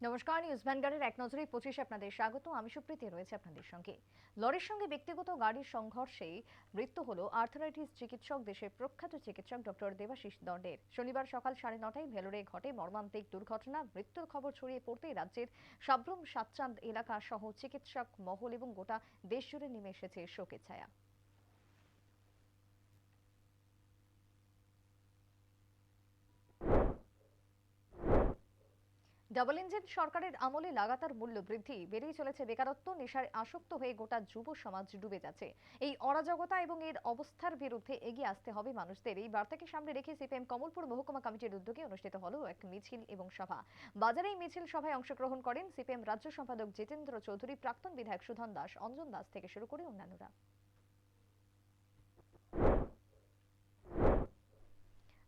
নমস্কার নিউজ ভ্যানগার্ডের এক নজরে পঁচিশে আপনাদের স্বাগত। আমি সুপ্রীতি, রয়েছে আপনাদের সঙ্গে। লরির সঙ্গে ব্যক্তিগত গাড়ির সংঘর্ষে মৃত্যু হলো আর্থারাইটিস চিকিৎসক দেশের প্রখ্যাত চিকিৎসক ডক্টর দেবাশিস দণ্ডের। শনিবার সকাল সাড়ে নটায় ভেলোরে ঘটে মর্মান্তিক দুর্ঘটনা। মৃত্যুর খবর ছড়িয়ে পড়তেই রাজ্যের সাব্রম সাতচাঁদ এলাকা সহ চিকিৎসক মহল এবং গোটা দেশ জুড়ে নেমে এসেছে শোকের ছায়া। ডাবল ইঞ্জিন সরকারের আমলে লাগাতার মূল্য বৃদ্ধি। বেড়েই চলেছে বেকারত্ব, নেশায় আসক্ত হয়ে গোটা যুব সমাজ ডুবে যাচ্ছে। এই অরাজকতা এবং এর অবস্থার বিরুদ্ধে এগিয়ে আসতে হবে মানুষদের। এই বার্তাকে সামনে রেখে সিপিএম কমলপুর মহকুমা কমিটির উদ্যোগে অনুষ্ঠিত হলো এক মিছিল এবং সভা। বাজারে মিছিল সভায় অংশগ্রহণ করেন সিপিএম রাজ্য সম্পাদক জিতেন্দ্র চৌধুরী, প্রাক্তন বিধায়ক সুধন দাস, অঞ্জন দাস থেকে শুরু করে অন্যান্যরা।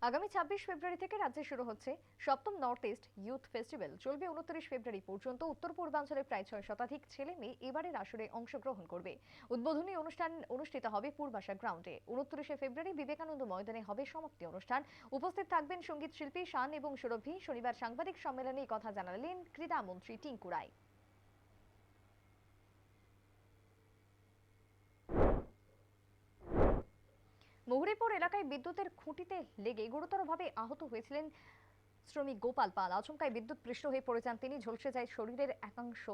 আগামী ছাব্বিশ ফেব্রুয়ারি থেকে রাজ্যে শুরু হচ্ছে সপ্তম নর্থ ইস্ট ইউথ ফেস্টিভ্যাল। চলবে উনত্রিশ ফেব্রুয়ারি পর্যন্ত। উত্তর পূর্বাঞ্চলের প্রায় ছয় শতাধিক ছেলে মেয়ে এবারের আসরে অংশগ্রহণ করবে। উদ্বোধনী অনুষ্ঠান অনুষ্ঠিত হবে পূর্বাশা গ্রাউন্ডে। উনত্রিশে ফেব্রুয়ারি বিবেকানন্দ ময়দানে হবে সমাপ্তি অনুষ্ঠান। উপস্থিত থাকবেন সংগীত শিল্পী শান এবং সুরভি। শনিবার সাংবাদিক সম্মেলনে কথা জানালেন ক্রীড়ামন্ত্রী টিঙ্কু রায়। এলাকায় বিদ্যুতের খুঁটিতে লেগে গুরুতরভাবে আহত হয়েছিলেন শ্রমিক গোপাল পাল। আচমকায় বিদ্যুৎ পৃষ্ঠ হয়ে পড়ে যান তিনি, ঝলসে যায় শরীরের একাংশ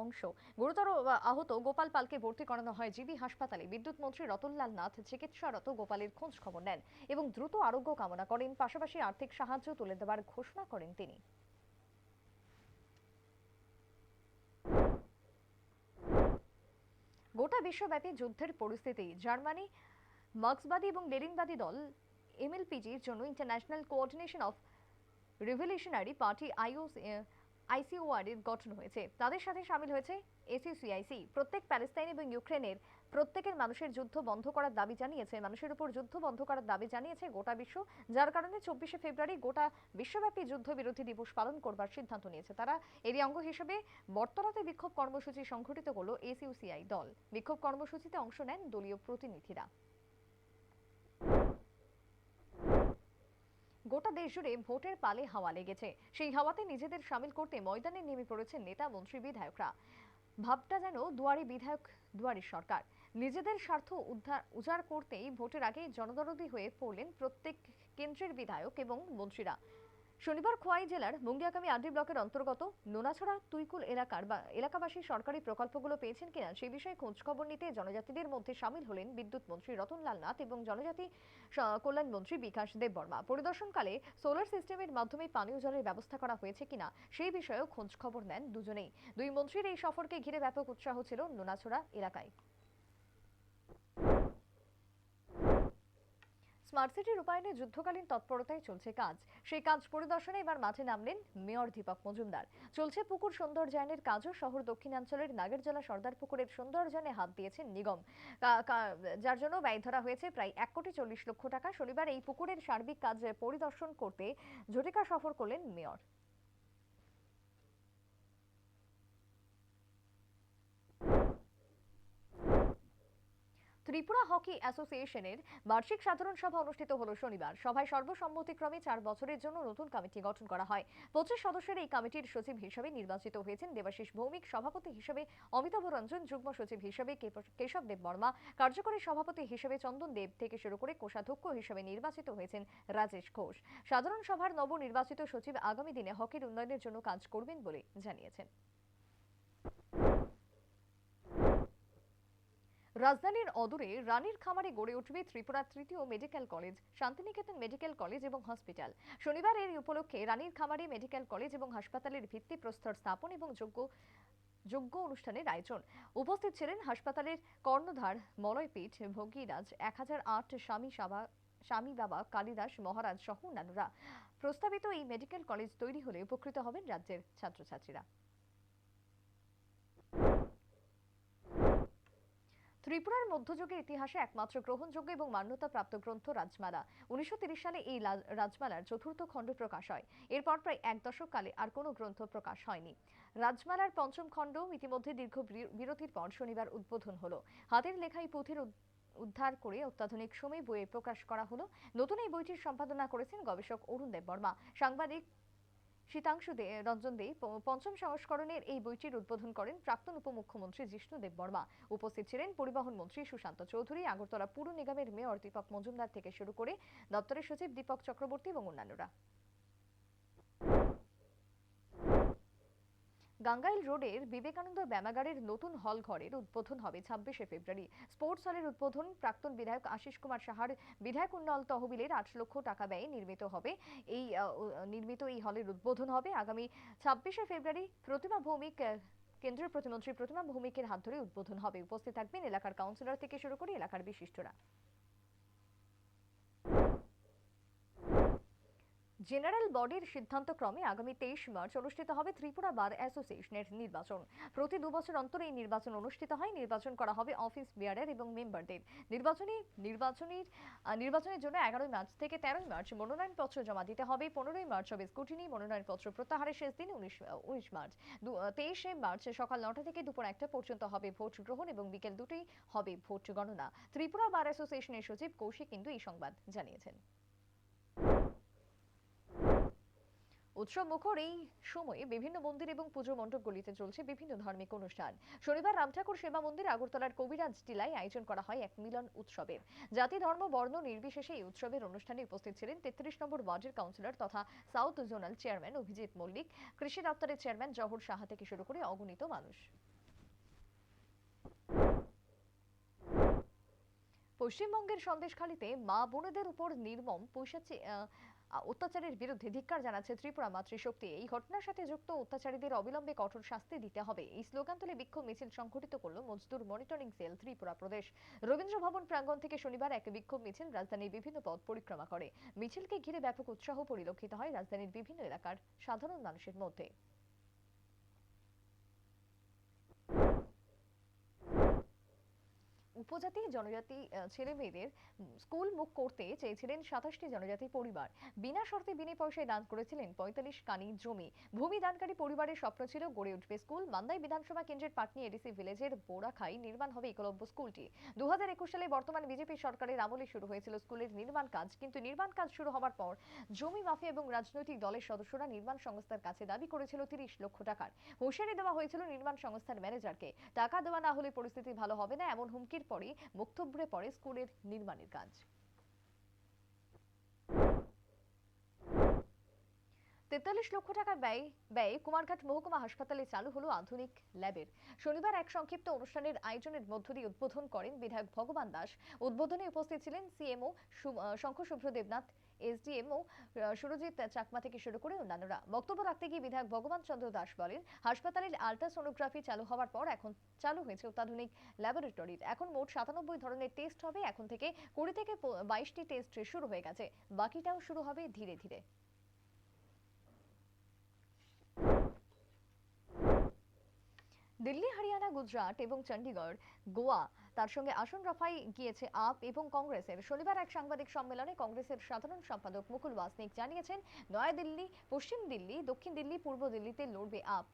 অংশ। গুরুতর আহত গোপাল পালকে ভর্তি করানো হয় জিবি হাসপাতালে। বিদ্যুৎ মন্ত্রী রতনলাল নাথ চিকিৎসারত গোপালের খোঁজ খবর নেন এবং দ্রুত আরোগ্য কামনা করেন। পাশাপাশি আর্থিক সাহায্য তুলে দেওয়ার ঘোষণা করেন তিনি। গোটা বিশ্বব্যাপী যুদ্ধের পরিস্থিতি। জার্মানি মার্ক্সবাদী এবং লেনিনবাদী দল এমএলপিজির জন্য International Coordination of Revolutionary Party iOS ICOR এর গঠন হয়েছে। তাদের সাথে সামিল হয়েছে এসিসিআইসি প্রত্যেক প্যালেস্তাইন এবং ইউক্রেনের প্রত্যেকের মানুষের যুদ্ধ বন্ধ করার দাবি জানিয়েছে, মানুষের উপর যুদ্ধ বন্ধ করার দাবি জানিয়েছে গোটা বিশ্ব, যার কারণে চব্বিশে ফেব্রুয়ারি গোটা বিশ্বব্যাপী যুদ্ধ বিরোধী দিবস পালন করবার সিদ্ধান্ত নিয়েছে। তারা এরই অঙ্গ হিসেবে বর্তরাতে বিক্ষোভ কর্মসূচি সংঘটিত করল এসইউসিআই দল। বিক্ষোভ কর্মসূচিতে অংশ নেন দলীয় প্রতিনিধিরা। গোটা দেশ জুড়ে ভোটের পালে হাওয়া লেগেছে। সেই হাওয়াতে নিজেদের সামিল করতে ময়দানে নেমে পড়েছেন নেতা, মন্ত্রী, বিধায়করা। ভাবটা যেন দুয়ারি বিধায়ক, দুয়ারি সরকার। নিজেদের স্বার্থ উদ্ধার, উজাড় করতেই ভোটের আগে জনদরদি হয়ে পড়লেন প্রত্যেক কেন্দ্রের বিধায়ক এবং মন্ত্রীরা। শনিবার খোয়াই জেলার মুঙ্গিয়াকামী আড্ডি ব্লকের অন্তর্গত নোনাছড়া তুইকুল এলাকার বা এলাকাবাসী সরকারি প্রকল্পগুলো পেয়েছেন কিনা সেই বিষয়ে খোঁজখবর নিতে জনজাতিদের মধ্যে সামিল হলেন বিদ্যুৎ মন্ত্রী রতনলাল নাথ এবং জনজাতি কল্যাণ মন্ত্রী বিকাশ দেববর্মা। পরিদর্শনকালে সোলার সিস্টেমের মাধ্যমে পানীয় জলের ব্যবস্থা করা হয়েছে কিনা সেই বিষয়েও খোঁজখবর নেন দুজনেই। দুই মন্ত্রীর এই সফরকে ঘিরে ব্যাপক উৎসাহ ছিল নোনাছড়া এলাকায়। স্মার্ট সিটি রূপায়ণে যুদ্ধকালীন তৎপরতায় চলছে কাজ। সেই কাজ পরিদর্শনে এবার মাঠে নামলেন মেয়র দীপক মজুমদার। চলছে পুকুর সৌন্দর্যায়নের কাজও শহর দক্ষিণাঞ্চলের নাগেরজলা সর্দার পুকুরের সৌন্দর্যায়নে হাত দিয়েছেন নিগম। যার জন্য ব্যয় ধরা হয়েছে প্রায় এক কোটি চল্লিশ লক্ষ টাকা। শনিবার এই পুকুরের সার্বিক কাজ পরিদর্শন করতে ঝটিকা সফর করলেন মেয়র। ত্রিপুরা হকি অ্যাসোসিয়েশনের বার্ষিক সাধারণ সভা অনুষ্ঠিত হলো শনিবার। সভায় সর্বসম্মতিক্রমে চার বছরের জন্য নতুন কমিটি গঠন করা হয়। পঁচিশ সদস্যের এই কমিটির সচিব হিসেবে নির্বাচিত হয়েছেন দেবাশিস ভৌমিক, সভাপতি হিসেবে অমিতাভ রঞ্জন, যুগ্ম সচিব হিসেবে কেশব দেব বর্মা, কার্যকরী সভাপতি হিসেবে চন্দন দেব থেকে শুরু করে কোষাধ্যক্ষ হিসেবে নির্বাচিত হয়েছেন রাজেশ ঘোষ। সাধারণ সভার নবনির্বাচিত সচিব আগামী দিনে হকির উন্নয়নের জন্য কাজ করবেন বলে জানিয়েছেন। রাজধানীর অদূরে রানীর খামারে গড়ে উঠবে ত্রিপুরার তৃতীয় medical college, Santiniketan medical college এবং হসপিটাল। শনিবার এর উপলক্ষে রানীর খামারে মেডিকেল কলেজ এবং হাসপাতালের ভিত্তিপ্রস্তর স্থাপন এবং যোগ্য যোগ্য অনুষ্ঠানের আয়োজন। উপস্থিত ছিলেন হাসপাতালের কর্ণধার মলয়পীঠ, ভগীরাজ এক হাজার আট স্বামী সাবা, স্বামী বাবা কালিদাস মহারাজ সহ অন্যান্যরা। প্রস্তাবিত এই মেডিকেল কলেজ তৈরি হলে উপকৃত হবেন রাজ্যের ছাত্রছাত্রীরা। ত্রিপুরার মধ্যযুগের ইতিহাসে একমাত্র গ্রহণযোগ্য এবং মান্যতাপ্রাপ্ত গ্রন্থ রাজমালা। উনিশশো সালে এই রাজমালার চতুর্থ খণ্ড প্রকাশ হয়। এরপর প্রায় এক দশক কালে আর কোনো গ্রন্থ প্রকাশ হয়নি। রাজমালার পঞ্চম খণ্ড ইতিমধ্যে দীর্ঘ বিরতির পর শনিবার উদ্বোধন হলো। হাতের লেখাই পুঁথির উদ্ধার করে অত্যাধুনিক সময় বইয়ে প্রকাশ করা হলো। নতুন এই বইটির সম্পাদনা করেছেন গবেষক অরুণ দেব বর্মা। সাংবাদিক শীতাংশু দে রঞ্জন দে পঞ্চম সংস্করণের এই বইটির উদ্বোধন করেন প্রাক্তন উপমুখ্যমন্ত্রী জিষ্ণু দেববর্মা। উপস্থিত ছিলেন পরিবহন মন্ত্রী সুশান্ত চৌধুরী, আগরতলা পুর নিগমের মেয়র দীপক মজুমদার থেকে শুরু করে দপ্তরের সচিব দীপক চক্রবর্তী এবং অন্যান্যরা। গাঙ্গাইল রোডের বিবেকানন্দ ব্যায়ামাগারের নতুন হল ঘরের উদ্বোধন হবে ছাব্বিশে ফেব্রুয়ারি। স্পোর্টস হলের উদ্বোধন প্রাক্তন বিধায়ক আশিস কুমার সাহার। বিধায়ক উন্নয়ন তহবিলের আট লক্ষ টাকা ব্যয়ে নির্মিত হবে। এই নির্মিত এই হলের উদ্বোধন হবে আগামী ছাব্বিশে ফেব্রুয়ারি। প্রতিমা ভৌমিক কেন্দ্রীয় প্রতিমন্ত্রী প্রতিমা ভৌমিকের হাত ধরে উদ্বোধন হবে। উপস্থিত থাকবেন এলাকার কাউন্সিলর থেকে শুরু করে এলাকার বিশিষ্টরা। জেনারেল বডির সিদ্ধান্ত ক্রমে আগামী তেইশ মার্চ অনুষ্ঠিত হবে ত্রিপুরা বার অ্যাসোসিয়েশনের নির্বাচন। প্রতি দু বছর অন্তর এই নির্বাচন অনুষ্ঠিত হয়। নির্বাচন করা হবে অফিস বিয়ারের এবং মেম্বারদের। নির্বাচনী, নির্বাচনের নির্বাচনের জন্য এগারোই মার্চ থেকে তেরোই মার্চ মনোনয়নপত্র জমা দিতে হবে। পনেরোই মার্চ হবে স্কুটিনি, মনোনয়নপত্র প্রত্যাহারের শেষ দিন উনিশ উনিশ মার্চ। তেইশে মার্চ সকাল নটা থেকে দুপুর একটা পর্যন্ত হবে ভোট গ্রহণ এবং বিকেল দুটোই হবে ভোট গণনা। ত্রিপুরা বার অ্যাসোসিয়েশনের সচিব কৌশিক কিন্তু এই সংবাদ জানিয়েছেন। উৎসব মুখর এই সময়ে বিভিন্ন মন্দির এবং পুজো মণ্ডপগুলিতে চলছে বিভিন্ন ধার্মিক অনুষ্ঠান। শনিবার রামঠাকুর সেবা মন্দির আগরতলার কবিরাজ টিলায় আয়োজন করা হয় এক মিলন উৎসবের জাতি ধর্ম বর্ণ নির্বিশেষে এই উৎসবের অনুষ্ঠানে উপস্থিত ছিলেন তেত্রিশ নম্বর ওয়ার্ডের কাউন্সিলর তথা south zonal chairman Abhijit Mallick. কৃষি দপ্তরের চেয়ারম্যান জহর সাহা থেকে শুরু করে অগণিত মানুষ। পশ্চিমবঙ্গের সন্দেশখালীতে মা বোনেদের উপর নির্মম আহ, অত্যাচারের বিরুদ্ধে ধিক্কার জানাচ্ছে ত্রিপুরা মাতৃশক্তি। এই ঘটনার সাথে যুক্ত অত্যাচারীদের অবিলম্বে কঠোর শাস্তি দিতে হবে। এই স্লোগান তুলে বিক্ষোভ মিছিল সংঘটিত করল মজদুর মনিটরিং সেল ত্রিপুরা প্রদেশ। রবীন্দ্র ভবন প্রাঙ্গণ থেকে শনিবার এক বিক্ষোভ মিছিল রাজধানীর বিভিন্ন পথ পরিক্রমা করে। মিছিলকে ঘিরে ব্যাপক উৎসাহ পরিলক্ষিত হয় রাজধানীর বিভিন্ন এলাকার সাধারণ মানুষের মধ্যে। উপজাতি জনজাতি ছেলে মেয়েদের স্কুল মুখ করতে চেয়েছিলেন সাতাশটি জনজাতি পরিবার। বিনা শর্তে বিনে পয়সায় দান করেছিলেন পঁয়তাল্লিশ কানি জমি। ভূমি দানকারী পরিবারের স্বপ্ন ছিল গড়ে উঠবে স্কুল। মান্দাই বিধানসভা কেন্দ্রের পাটনি এডিসি ভিলেজের বোরাখাই নির্মাণ হবে একলব্য স্কুলটি। দু সালে বর্তমান বিজেপি সরকারের আমলে শুরু হয়েছিল স্কুলের নির্মাণ কাজ। কিন্তু নির্মাণ কাজ শুরু হওয়ার পর জমি মাফিয়া এবং রাজনৈতিক দলের সদস্যরা নির্মাণ সংস্থার কাছে দাবি করেছিল তিরিশ লক্ষ টাকার। হুঁশিয়ারি দেওয়া হয়েছিল নির্মাণ সংস্থার ম্যানেজারকে। টাকা দেওয়া না হলে পরিস্থিতি ভালো হবে না, এমন হুমকির পরে মুক্তব্রে পড়ে স্কুলের নির্মাণের কাজ। তেতাল্লিশ লক্ষ টাকা ব্যয়, ব্যয়ে কুমারঘাট মহকুমা হাসপাতালে চালু হলো আধুনিক ল্যাবের। শনিবার এক সংক্ষিপ্ত অনুষ্ঠানের আয়োজনের মধ্য দিয়ে উদ্বোধন করেন বিধায়ক ভগবান দাস। উদ্বোধনে উপস্থিত ছিলেন সিএমও শঙ্খ শুভ্র দেবনাথ, এসডিএমও সুরজিৎ চাকমা থেকে শুরু করে অন্যান্যরা। বক্তব্য রাখতে গিয়ে বিধায়ক ভগবান চন্দ্র দাস বলেন, হাসপাতালের আলট্রাসোনোগ্রাফি চালু হওয়ার পর এখন চালু হয়েছে অত্যাধুনিক ল্যাবরেটরির। এখন মোট সাতানব্বই ধরনের টেস্ট হবে। এখন থেকে কুড়ি থেকে বাইশটি টেস্ট শুরু হয়ে গেছে। বাকিটাও শুরু হবে ধীরে ধীরে। দিল্লি, হরিয়ানা, গুজরাট এবং চণ্ডীগড় গোয়া। তার সঙ্গে আসন রফাই গিয়েছে আপ এবং কংগ্রেসের। শনিবার এক সাংবাদিক সম্মেলনে কংগ্রেসের সাধারণ সম্পাদক মুকুল ওয়াসনিক জানিয়েছেন নয়াদিল্লি পশ্চিম দিল্লি, দক্ষিণ দিল্লি, পূর্ব দিল্লিতে লড়বে আপ।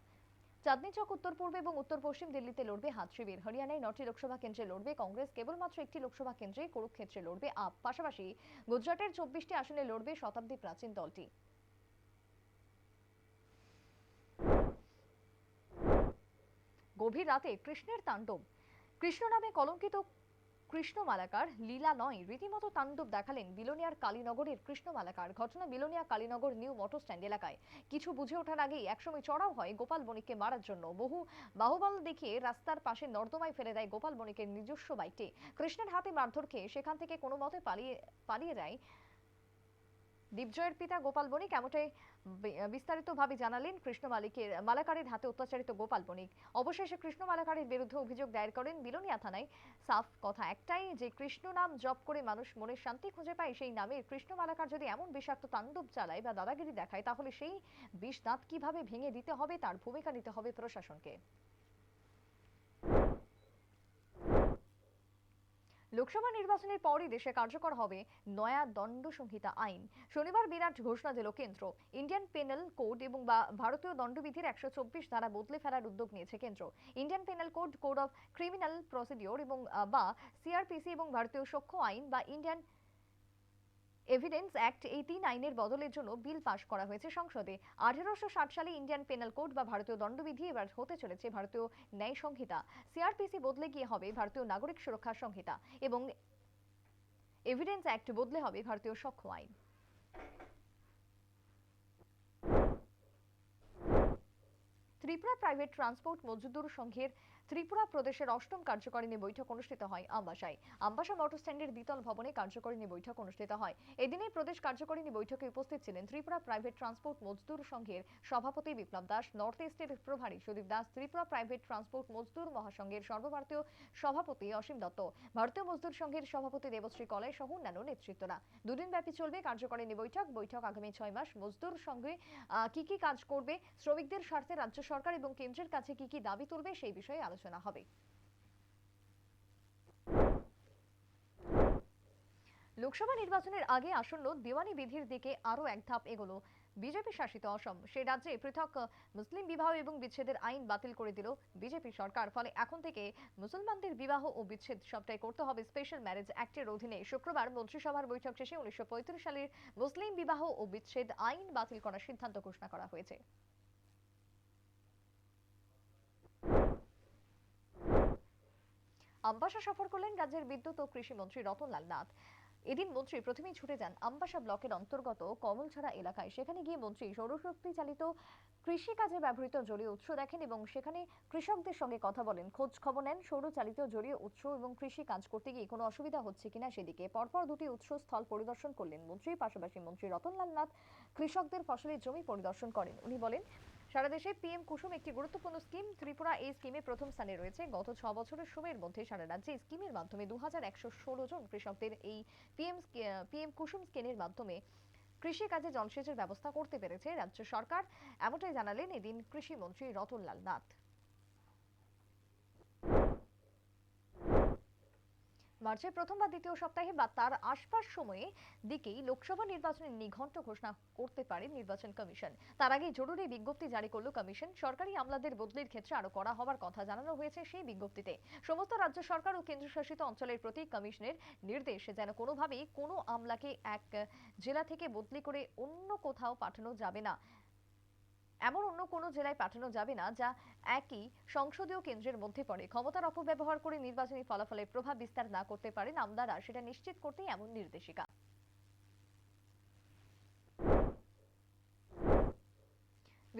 চাঁদনি চক উত্তর পূর্ব এবং উত্তর পশ্চিম দিল্লিতে লড়বে হাত শিবির। হরিয়ানায় নটি লোকসভা কেন্দ্রে লড়বে কংগ্রেস। কেবলমাত্র একটি লোকসভা কেন্দ্রে কুরুক্ষেত্রে লড়বে আপ। পাশাপাশি গুজরাটের চব্বিশটি আসনে লড়বে শতাব্দী প্রাচীন দলটি। গভীর রাতে কৃষ্ণের তাণ্ডব। কৃষ্ণ নামে কলঙ্কিত কৃষ্ণ মালাকার লীলা নয়, রীতিমতো তাণ্ডব দেখালেন বিলোনিয়ার কালীনগরের কৃষ্ণ মালাকার ঘটনা Belonia Kalinagar new motor stand এলাকায়। কিছু বুঝে ওঠার আগেই একসময় চড়াও হয় গোপাল বণিককে মারার জন্য। বহু বাহুবল দেখিয়ে রাস্তার পাশে নর্দমায় ফেলে দেয় গোপাল বণিকের নিজস্ব বাইকটি। কৃষ্ণের হাতে মারধর খেয়ে সেখান থেকে কোনো মতে পালিয়ে পালিয়ে যায় দীপজয়ের পিতা গোপাল বণিক এমনটাই বিস্তারিতভাবে জানালেন কৃষ্ণ মালিকের, মালাকারের হাতে অত্যাচারিত গোপাল বণিক। অবশেষে কৃষ্ণ মালাকারের বিরুদ্ধে অভিযোগ দায়ের করেন বিলোনিয়া থানায়। সাফ কথা একটাই যে, কৃষ্ণ নাম জপ করে মানুষ মনের শান্তি খুঁজে পায় সেই নামে কৃষ্ণ মালাকার যদি এমন বিষাক্ত তাণ্ডব চালায় বা দাদাগিরি দেখায়, তাহলে সেই বিষ দাঁত কীভাবে ভেঙে দিতে হবে, তার ভূমিকা নিতে হবে প্রশাসনকে। লোকসভা নির্বাচনের পরই দেশে কার্যকর হবে নয়া দণ্ড সংহিতা আইন। শনিবার বিরাট ঘোষণা দিল কেন্দ্র। ইন্ডিয়ান পেনাল কোড এবং ভারতীয় দণ্ডবিধির একশো চব্বিশ ধারা বদলে ফেলার উদ্যোগ নিয়েছে কেন্দ্র। Indian penal code code of criminal procedure এবং বা সিআরপিসি এবং ভারতীয় সখ্য আইন বা ইন্ডিয়ান এভিডেন্স অ্যাক্ট এই তিন আইনের বদলের জন্য বিল পাশ করা হয়েছে সংসদে। আঠেরোশো ষাট সালে ইন্ডিয়ান পেনাল কোড বা ভারতীয় দণ্ডবিধি এবার হতে চলেছে ভারতীয় ন্যায় সংহিতা। সিআরপিসি বদলে গিয়ে হবে ভারতীয় নাগরিক সুরক্ষা সংহিতা এবং এভিডেন্স অ্যাক্ট বদলে হবে ভারতীয় সক্ষম আইন। ত্রিপুরা প্রাইভেট ট্রান্সপোর্ট মজদুর সংঘের ত্রিপুরা প্রদেশের অষ্টম কার্যকারিণী বৈঠক অনুষ্ঠিত হয় আমবাসায়। আমবাসা মোটর স্ট্যান্ডের দ্বিতল ভবনে কার্যকারিণী বৈঠক অনুষ্ঠিত হয়। এদিনে প্রদেশ কার্যকারিণী বৈঠকে উপস্থিত ছিলেন ত্রিপুরা প্রাইভেট ট্রান্সপোর্ট মজদুর সংঘের সভাপতি বিপ্লব দাস, নর্থ ইস্টের প্রভারী সুদীপ দাস, ত্রিপুরা প্রাইভেট ট্রান্সপোর্ট মজদুর মহাসংঘের সর্বভারতীয় সভাপতি অসীম দত্ত, ভারতীয় মজদুর সংঘের সভাপতি দেবশ্রী কলাই সহ অন্যান্য নেতৃত্বরা। দুদিন ব্যাপী চলবে কার্যকারিণী বৈঠক। বৈঠক আগামী ছয় মাস। মজদুর সঙ্গে কি কি কাজ করবে? শ্রমিকদের স্বার্থে রাজ্য সরকার এবং কেন্দ্রের কাছে কি কি দাবি তুলবে সেই বিষয়ে আলোচনা হবে লোকসভা নির্বাচনের আগে আসন্ন দেওয়ানি বিধির দিকে আরও এক ধাপ এগোলো। বিজেপি শাসিত অসম সেই রাজ্যে পৃথক মুসলিম বিবাহ এবং বিচ্ছেদের আইন বাতিল করে দিল বিজেপি সরকার। ফলে এখন থেকে মুসলমানদের বিবাহ ও বিচ্ছেদ সবটাই করতে হবে স্পেশাল ম্যারেজ অ্যাক্টের অধীনে। শুক্রবার মন্ত্রিসভার বৈঠক শেষে উনিশশো পঁয়ত্রিশ সালের মুসলিম বিবাহ ও বিচ্ছেদ আইন বাতিল করার সিদ্ধান্ত ঘোষণা করা হয়েছে। আমবাসা সফর করলেন রাজ্যের বিদ্যুৎ ও কৃষি মন্ত্রী রতনলাল নাথ। এদিন মন্ত্রী প্রথমেই ছুটে যান আমবাসা ব্লকের অন্তর্গত কমলছড়া এলাকায়। সেখানে গিয়ে মন্ত্রী সৌরশক্তি চালিত কৃষি কাজে ব্যবহৃত জলীয় উৎস দেখেন এবং সেখানে কৃষকদের সঙ্গে কথা বলেন। খোঁজ খবর নেন সৌর চালিত জলীয় উৎস এবং কৃষি কাজ করতে গিয়ে কোনো অসুবিধা হচ্ছে কিনা সেদিকে। পরপর দুটি উৎস স্থল পরিদর্শন করলেন মন্ত্রী। পাশাপাশি মন্ত্রী রতনলাল নাথ কৃষকদের ফসলের জমি পরিদর্শন করেন। উনি বলেন সারা দেশে পিএম কুসুম একটি গুরুত্বপূর্ণ স্কিম। ত্রিপুরা এই স্কিমে প্রথম স্থানে রয়েছে। গত ছ বছরের সময়ের মধ্যে সারা রাজ্যে স্কিমের মাধ্যমে দু হাজার একশো ষোলো জন কৃষকদের এই পিএম পিএম কুসুম স্কিমের মাধ্যমে কৃষি কাজে জলসেচের ব্যবস্থা করতে পেরেছে রাজ্য সরকার। এমনটাই জানালেন এদিন কৃষি মন্ত্রী রতনলাল নাথ। মার্চের প্রথম বা দ্বিতীয় সপ্তাহে বা তার আশপাশ সময়ে দিকেই লোকসভা নির্বাচনের নিঘণ্ট ঘোষণা করতে পারে নির্বাচন কমিশন। তার আগে জরুরি বিজ্ঞপ্তি জারি করল কমিশন। সরকারি আমলাদের বদলির ক্ষেত্রে আরও করা হওয়ার কথা জানানো হয়েছে সেই বিজ্ঞপ্তিতে। সমস্ত রাজ্য সরকার ও কেন্দ্রশাসিত অঞ্চলের প্রতি কমিশনের নির্দেশ যেন কোনোভাবেই কোনো আমলাকে এক জেলা থেকে বদলি করে অন্য কোথাও পাঠানো যাবে না। এমন অন্য কোনো জেলায় পাঠানো যাবে না, যা একই সংসদীয় কেন্দ্রের মধ্যে পড়ে। ক্ষমতার অপব্যবহার করে নির্বাচনী ফলাফলের প্রভাব বিস্তার না করতে পারেন আমদারা, সেটা নিশ্চিত করতেই এমন নির্দেশিকা।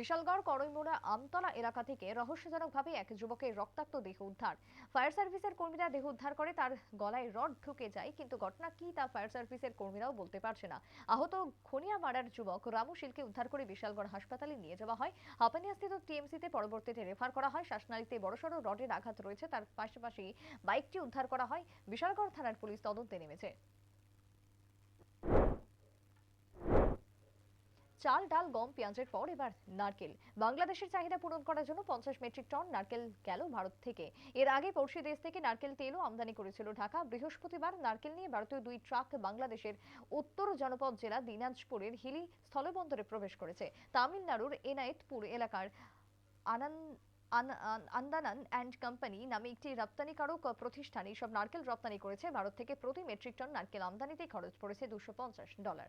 বিশালগড়, করইমোড়া, আমতলা এলাকা থেকে রহস্যজনকভাবে এক যুবকের রক্তাক্ত দেহ উদ্ধার। ফায়ার সার্ভিসের কর্মীরা দেহ উদ্ধার করে, তার গলায় রড ঢুকে যায়, কিন্তু ঘটনা কি তা ফায়ার সার্ভিসের কর্মীরাও বলতে পারছে না। আহত খনিয়ামারার যুবক রামু শিলকে উদ্ধার করে বিশালগড় হাসপাতালে নিয়ে যাওয়া হয়। হাপানিয়াস্থিত টিএমসিতে পরবর্তীতে রেফার করা হয়। শ্বাসনালীতে বড়সড় রডের আঘাত রয়েছে, তার পাশাপাশি বাইকটি উদ্ধার করা হয়। বিশালগড় থানার পুলিশ তদন্তে নেমেছে। চাল, ডাল, গম, পেঁয়াজের পর এবার নারকেল। বাংলাদেশের চাহিদা পূরণ করার জন্য পঞ্চাশ মেট্রিক টন নারকেল গেল ভারত থেকে। এর আগে পড়শি দেশ থেকে নারকেল তেলও আমদানি করেছিল ঢাকা। বৃহস্পতিবার নারকেল নিয়ে ভারতীয় দুই ট্রাক বাংলাদেশের উত্তর জনপদ জেলা দিনাজপুরের হিলি স্থলবন্দরে প্রবেশ করেছে। তামিলনাড়ুর এনায়েতপুর এলাকার আনন্দ আন- আন- আন্দানান অ্যান্ড কোম্পানি নামে একটি রপ্তানিকারক প্রতিষ্ঠান এইসব নারকেল রপ্তানি করেছে। ভারত থেকে প্রতি মেট্রিক টন নারকেল আমদানিতে খরচ পড়েছে দুশো ডলার।